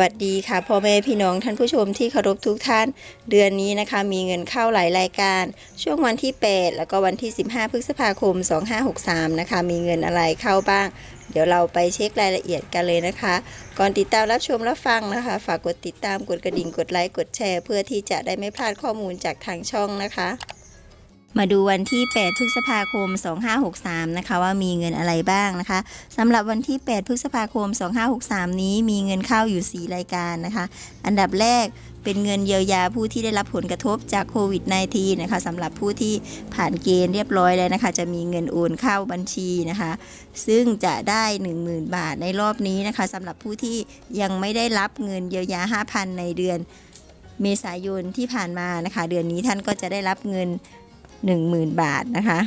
วัสดีค่ะพ่อแม่พี่น้องท่านผู้ชมที่เคารพทุกท่าน เดือนนี้นะคะ มีเงินเข้าหลายรายการ ช่วงวันที่ 8 แล้วก็วันที่ 15 พฤษภาคม 2563 นะคะ มีเงินอะไรเข้าบ้าง เดี๋ยวเราไปเช็ครายละเอียดกันเลยนะคะ ก่อนติดตามรับชมรับฟังนะคะ ฝากกดติดตามกดกระดิ่งกดไลค์กดแชร์ เพื่อที่จะได้ไม่พลาดข้อมูลจากทางช่องนะคะ มาดูวันที่ 8 พฤษภาคม 2563 นะคะ ว่ามีเงินอะไรบ้างนะคะสำหรับวันที่ 8 พฤษภาคม 2563 นี้มีเงินเข้าอยู่ 4 รายการนะคะ อันดับแรกเป็นเงินเยียวยาผู้ที่ได้รับผลกระทบจากโควิด -19 นะคะสำหรับผู้ที่ผ่านเกณฑ์เรียบร้อยแล้วนะคะ จะมีเงินโอนเข้าบัญชีนะคะ ซึ่งจะได้ 10,000 บาทในรอบนี้นะคะสำหรับผู้ที่ยังไม่ได้รับเงินเยียวยา 5,000 ในเดือนเมษายนที่ผ่านมานะคะ เดือนนี้ท่านก็จะได้รับเงิน 10,000 บาทนะคะ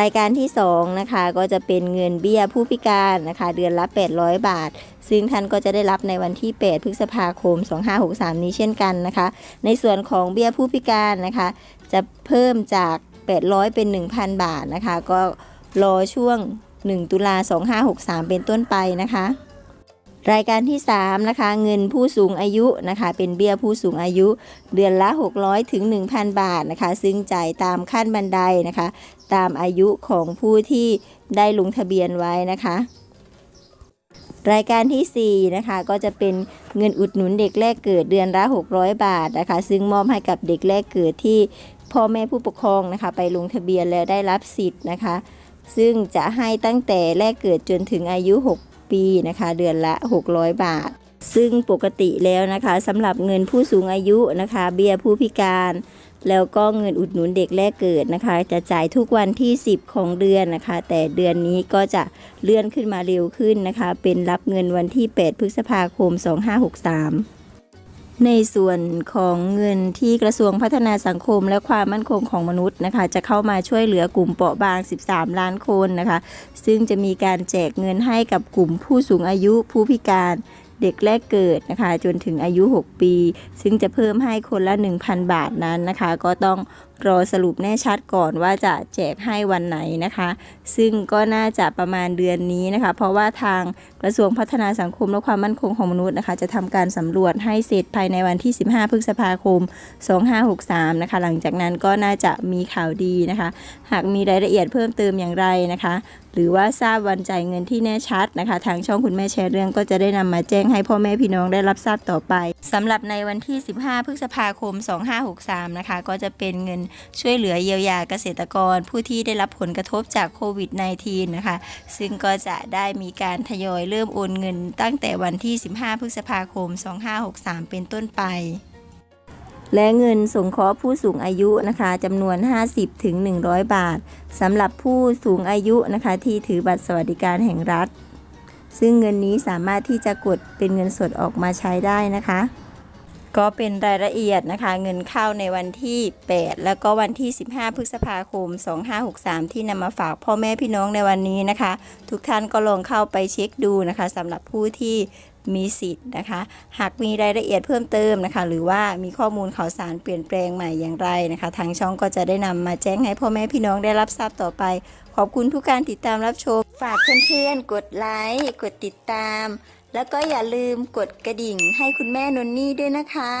รายการที่ 2 นะคะ ก็จะเป็นเงินเบี้ยผู้พิการนะคะ เดือนละ 800 บาท ซึ่งท่านก็จะได้รับในวันที่ 8 พฤษภาคม 2563 นี้เช่นกันนะคะ ในส่วนของเบี้ยผู้พิการนะคะ จะเพิ่มจาก 800 เป็น 1,000 บาทนะคะ ก็รอช่วง 1 ตุลา2563 เป็นต้นไปนะคะ รายการที่ 3 นะคะ เงินผู้สูงอายุนะคะ เป็นเบี้ยผู้สูงอายุ เดือนละ 600 ถึง 1,000 บาทนะคะ ซึ่งจ่ายตามขั้นบันไดนะคะ ตามอายุของผู้ที่ได้ลงทะเบียนไว้นะคะ รายการทีสี่4นะคะก็จะเป็นเงินอุดหนุนเด็กแรกเกิดเดือนละ 600 บาทนะคะ ซึ่งมอบให้กับเด็กแรกเกิดที่พ่อแม่ผู้ปกครองนะคะ ไปลงทะเบียนแล้วได้รับสิทธิ์นะคะ ซึ่งจะให้ตั้งแต่แรกเกิดจนถึงอายุ 6 ปีนะคะ เดือนละ 600 บาท ซึ่งปกติแล้วนะคะสำหรับเงินผู้สูงอายุนะคะ เบี้ยผู้พิการ แล้วก็เงินอุดหนุนเด็กแรกเกิดนะคะ จะจ่ายทุกวันที่ 10 ของเดือนนะคะ แต่เดือนนี้ก็จะเลื่อนขึ้นมาเร็วขึ้นนะคะ เป็นรับเงินวันที่ 8 พฤษภาคม 2563 ในส่วนของเงินที่กระทรวงพัฒนาสังคมและความมั่นคงของมนุษย์นะคะ จะเข้ามาช่วยเหลือกลุ่มเปราะบาง 13 ล้านคนนะคะ ซึ่งจะมีการแจกเงินให้กับกลุ่มผู้สูงอายุผู้พิการ เด็กแรกเกิดนะคะ จนถึงอายุ 6 ปี ซึ่งจะเพิ่มให้คนละ 1,000 บาทนั้นนะคะ ก็ต้องรอสรุปแน่ชัดก่อนว่าจะแจกให้วันไหนนะคะ ซึ่งก็น่าจะประมาณเดือนนี้นะคะ เพราะว่าทางกระทรวงพัฒนาสังคมและความมั่นคงของมนุษย์นะคะ จะทำการสำรวจให้เสร็จภายในวันที่ 15 พฤษภาคม 2563 นะคะ หลังจากนั้นก็น่าจะมีข่าวดีนะคะ หากมีรายละเอียดเพิ่มเติมอย่างไรนะคะ หรือว่าทราบวันจ่ายเงินที่แน่ชัดนะคะ ทางช่องคุณแม่แชร์เรื่องก็จะได้นำมาแจ้งให้พ่อแม่พี่น้องได้รับทราบต่อไปสำหรับในวันที่ 15 พฤษภาคม 2563 นะคะ ก็จะเป็นเงินช่วยเหลือเยียวยาเกษตรกร ผู้ที่ได้รับผลกระทบจากโควิด -19 นะคะ ซึ่งก็จะได้มีการทยอยเริ่มโอนเงิน ตั้งแต่วันที่ 15 พฤษภาคม 2563 เป็นต้นไป และเงินสงเคราะห์ผู้สูงอายุนะคะจำนวน50ถึง100 บาทสำหรับผู้สูงอายุนะคะที่ถือบัตรสวัสดิการแห่งรัฐ ซึ่งเงินนี้สามารถที่จะกดเป็นเงินสดออกมาใช้ได้นะคะ ก็เป็นรายละเอียดนะคะ เงินเข้าในวันที่ 8 แล้วก็วันที่ 15 พฤษภาคม 2563 ที่นำมาฝากพ่อแม่พี่น้องในวันนี้นะคะ ทุกท่านก็ลองเข้าไปเช็คดูนะคะสำหรับผู้ที่ มีสิทธิ์นะคะ หากมีรายละเอียดเพิ่มเติมนะคะ หรือว่ามีข้อมูลข่าวสารเปลี่ยนแปลงใหม่อย่างไรนะคะ ทางช่องก็จะได้นำมาแจ้งให้พ่อแม่พี่น้องได้รับทราบต่อไป ขอบคุณทุกการติดตามรับชม ฝากเพื่อนๆกดไลค์กดติดตาม แล้วก็อย่าลืมกดกระดิ่งให้คุณแม่นนนี่ด้วยนะคะ